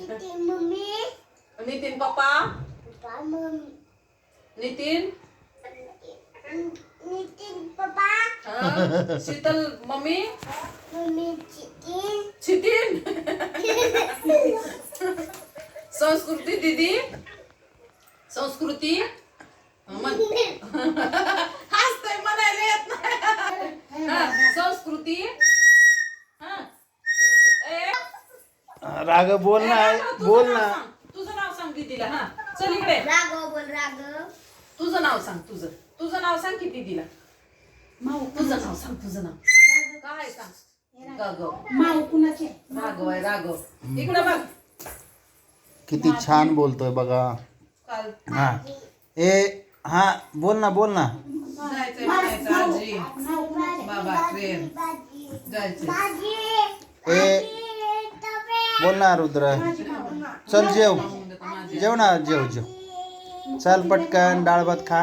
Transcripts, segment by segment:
Mummy. Nitin पप्पा. नितीन. नितीन पप्पा. हा, शीतल मम्मी. मम्मी छितीन संस्कृती दीदी. संस्कृती. म्हण हसतय म्हणायला येत नाही. हा, संस्कृती हा. ए, राग बोल ए, ना राघव, तुझं बोल नाव ना. सांग. तुझं नाव सांग दीदीला हा चल इकडे. राघव बोल राघव. तुझं नाव सांग तुझं. तुझं नाव सांग की दीदीला माऊ तुझं नाव सांग तुझं नाव. काय सांग? राघव. माऊ कुणाचे? राघव आहे राघव. इकडे बघ. किती छान बोलतोय बघा. काल. हा. ए हा बोल ना बोल ना. जायचंय म्हणायचं आजी. बाबा ट्रेन जायचंय. ए बोल ना रुद्र. चल जेव. जेव ना जेव जेव. चल पटकन डाळ भात खा.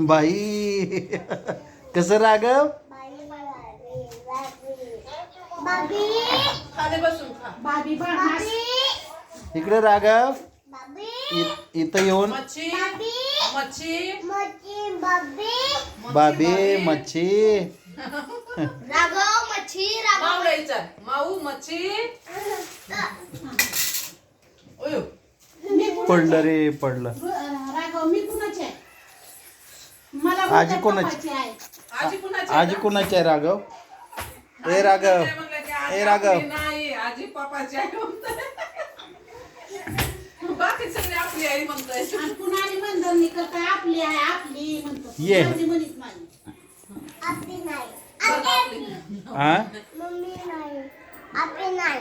बाई. कसं रागव बाबी इकडे इ- इथं येऊन मच्छी. बाबी मच्छी. मोची बाबी बाबी मच्छी. राघव मच्छी राघव. माऊला विचार माऊ मच्छी. ओयो. मी कुणाचे? पडलं रे पडलं. र- राघव मी कुणाचे आहे? मला आजी कोणाची? आहे. आजी कुणाची आजी कुणाची आहे राघव? ए राघव. ए राघव. नाही आजी पप्पाची आहे. बाकी सगळी आपली आई म्हणतोय. आणि कुणाली मंदरणी करताय आपली आहे आपली म्हणतो. ये. माझी म्हणीत नाही आपली नाही. बघ आपली. हा? मम्मी नाही. आपली नाही.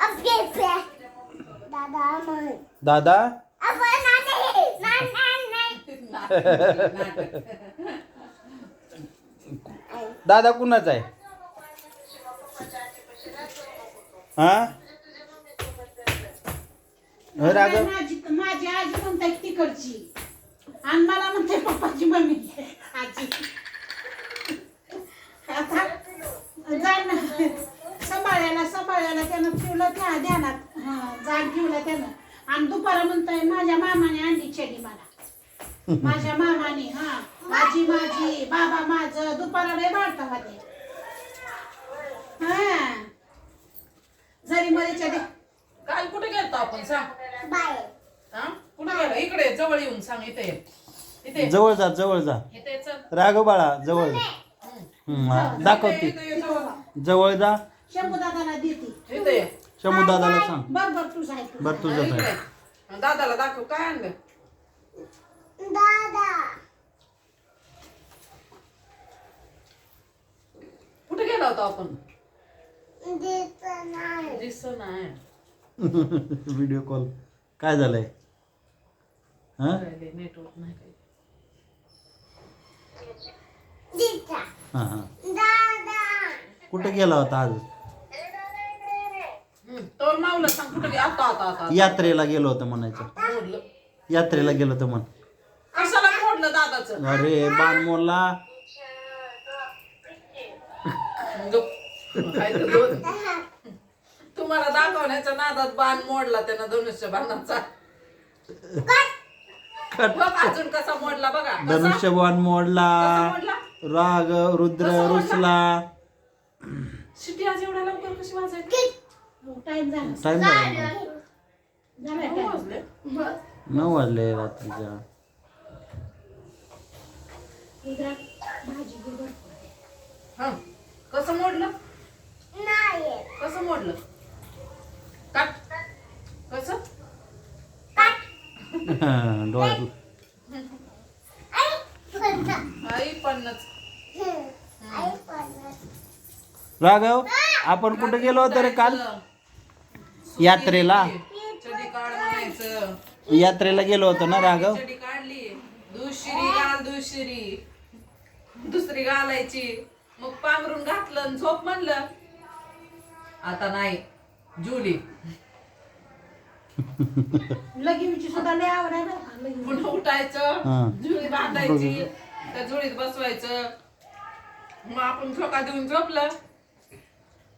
आपली पे दादा दादा? आपण नाही नाही नाही. दादा कुणाचा आहे? हा? राघव माझी माझी आजी म्हणताय तिकडची. आणि मला म्हणते पप्पाची मम्मी. आजी. आता जाण सांभाळायला सांभाळायला त्यानं ठेवलं त्या ध्यानात. हा, जाग ठेवलं त्यानं. आणि दुपारा म्हणताय माझ्या मामाने अंडी छेडी मला. माझ्या मामाने हा. आजी माझी बाबा माझं. दुपारा लय वाढता होते हा. जरी मध्ये दे आपण सांग. बाय हा? कुठे गेलो? इकडे जवळ येऊन सांग इथे ये. इथे ये. जवळ जा जवळ जा. इथे ये, चल. राघव बाळा जवळ. जा हम्म, हा, दाखवते इथे ये, जवळ. जवळ जा. शंभू दादाला देते. इथे ये. शंभू दादाला सांग. बर बर तू सांग बर तुझं इकडे आहे ये. दादाला दाखव काय आणलं? दादा. कुठे गेला होता आपण? दिसत नाही. व्हिडिओ कॉल काय झालंय? हा? नेटवर्क नाही काही. दिता हा हा. कुठे गेला होता आज? हम्म, तर माऊला सांग कुठे गे- आता आता आता आता. यात्रेला गेलो होतं म्हणायचं. मोडलं. यात्रेला गेलो होतं म्हण. कशाला मोडलं दादाचं? अरे बाणमोला गप. काय ते दोन. तुम्हाला दाखवण्याच्या नादात बाण मोडला त्यानं धनुष्य बाणाचा. बघ अजून कसा मोडला बघा. कसा? धनुष्यबाण मोडला कसा मोडला? राग रुद्र कसं मोडला? रुसला. शिटी आज एवढ्या लवकर कशी वाजायची? टाइम झाला. टाइम झाला. झालाय नऊ time. वाजले. बर नऊ वाजले रात्रीच्या. भाजी. हं. कसं मोडलं? नाही. कसं मोडलं काट कसं डोळ्यात आई पन्नास. राघव आपण कुठे गेलो होतो रे काल? यात्रेला. चडी काढ म्हणायचं. यात्रेला गेलो होतो ना राघव? चडी काढली. दुसरी घाल दुसरी. दुसरी घालायची. मग पांघरून घातलं आणि झोप म्हणलं. आता नाही. जुली. लगीवीची सुद्धा लय आवड आहे हा. उठायचं जुळी बांधायची त्या जुळीत बसवायचं. मग आपण झोका देऊन झोपलं.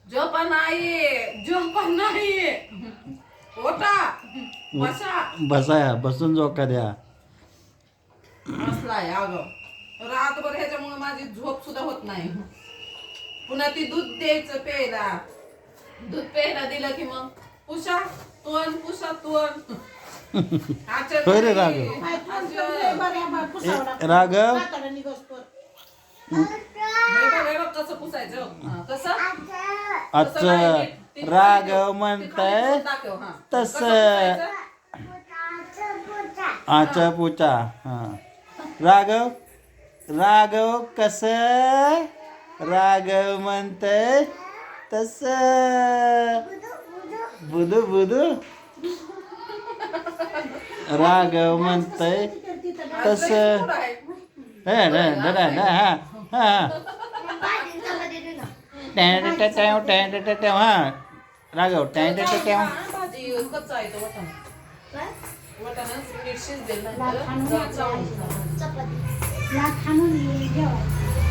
झोपा नाही झोपा नाही. ओटा बसा. बसाया बसून झोका द्या. बसलाय अगं. रातभर ह्याच्यामुळे माझी झोप सुद्धा होत नाही. पुन्हा ती दूध द्यायचं प्यायला. दूध प्यायला दिलं की मग? पुषा तोंड पुषा तोंड. होय रे. राघव. ए. राघव. कसं पुसायचं? हा, कसं? ती राघव म्हणताय दाखव, हा. तसं. आचा पुचा हा. राघव राघव कस? राघव म्हणतय तस. बुधू बुधू राघव म्हणतय तस. तसं. हा हा टॅं, हा. राघव टॅन टॅव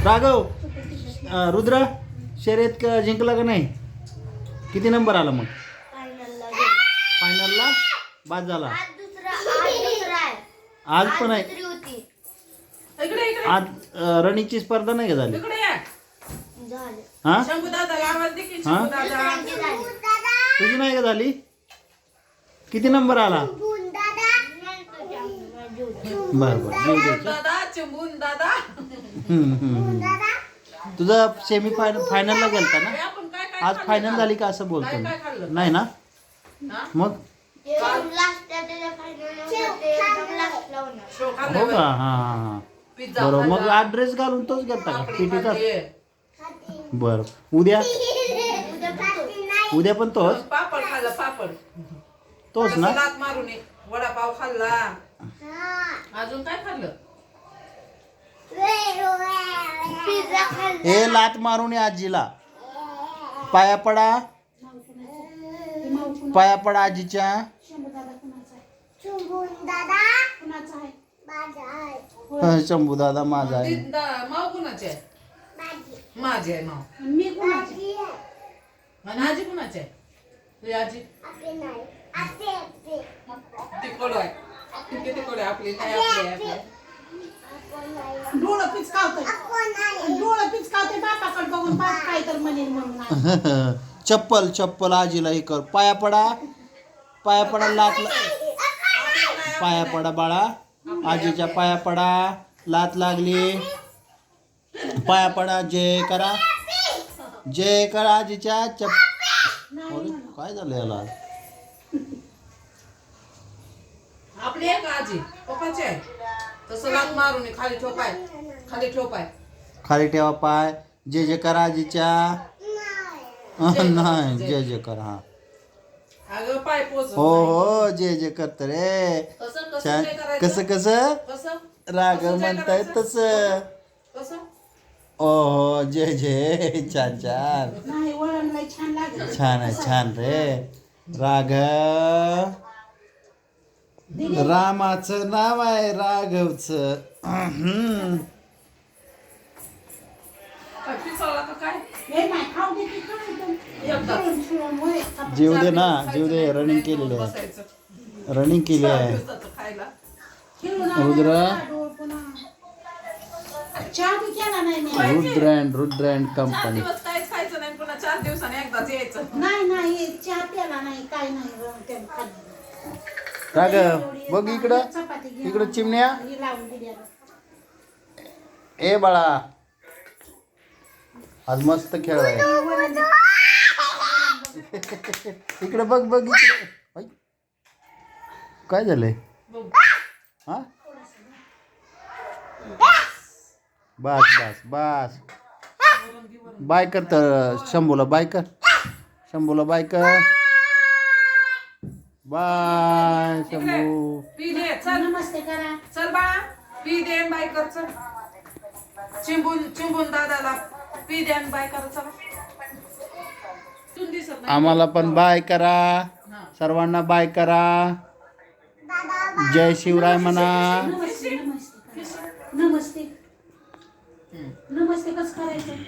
राघव रुद्र शर्यत जिंकला का नाही? किती नंबर आला मग? बाद झाला. आज पण आहे. इकडे इकडे. आज अं, रनिंगची स्पर्धा नाही का झाली? इकडे ये. हा? शंभू दादाला आवाज दे की हा? शंभू दादा तुझी नाही का झाली? किती नंबर आला? बर बर. जीव द्यायचं दादा चिंबून दादा हम्म, हम्म, हम्म. दादा तुझं सेमी फायनल फायनलला गेलता ना? आपण काय काय आज फायनल? झाली का असं बोलतो मी? नाही ना? मग? हो का? हा हा हा. पिझ्झा बरोबर मग ड्रेस घालून तोच गेलता का? पिटीचा. बर. उद्या? उद्या पण तोच? पापड खाल्लं पापड. तोच ना? लात मारून ये. वडापाव खाल्ला. हा अजून काय खाल्लं? पिझ्झा खाल्ला. ए लात मारून ये आजीला. पाया पडा. पाया पडा आजीच्या शंभू दादा कुणाचा आहे? चुंबून दादा कुणाचा आहे? माझा आहे. होय. शंभू दादा माझा ती आहे. दा- माव कुणाची आहे? माझी. माझी आहे माव मी कुणाची? आणि आजी कुणाची आहे? तुझी आजी? आपली नाही. आपली आपली ती कडू आहे. ती किती कडू आहे. आपली नाही आपली आहे आपली आहे. आपण नाही. डोळं पिचकावतोय आपण नाही. डोळं पिचकावतोय बापाकडे बघून बाप काय तर म्हणेल म्हणून आज. चप्पल चप्पल आजीला हे कर. पाया पडा. पाया पडा लात पाया पडा बाळा. आजीच्या पाया पडा. लात लागली. पाया पडा. जय करा. जय करा आजीच्या चप. काय झालं याला? आपली आहे का आजी? पप्पाची आहे. तसं लात मारून. खाली ठोपाय खाली ठोपाय खाली ठेवा पाय. जय जय करा आजीच्या. नाही जय जय कर हा. अगं पाय पोच हो हो जय जय करत रे. कसं कसं छान. काय करायचं? कसं कसं? कसं? राग कसं म्हणताय करायचं? तसं. कसं? ओ हो जय जय छान छान. नाही वळण लय छान लागेल. छान आहे छान रे. राघव रामाचं नाव आहे राघवचं. का काय? जीव दे ना जीव दे रनिंग केलेलं आहे. रनिंग केली आहे. Rudra. Rudra and Rudra and company दिवस काहीच खायचं नाही पुन्हा चार दिवसांनी एकदाच यायचं. नाही नाही चहा प्याला नाही काय नाही ग, बघ इकडं. इकडं चिमण्या. ही. ए बाळा. आज मस्त खेळ आहे. हे इकडे बघ बघ इकडे. काय झालंय? बघ. हा? बस बस बस. बाय कर तर शंभूला बाय कर. शंभूला बाय कर. बाय शंभू. पी दे चल. नमस्ते करा. चल बाळा. पी दे बाय कर चल. चिंबून चिंबून दादाला. पी दे आणि बाय कर चला. तू दिसत नाही. आम्हाला पण बाय करा. सर्वांना बाय करा. जय शिवराय म्हणा. नमस्ते. नमस्ते. नमस्ते. नमस्ते. कसं करायचं?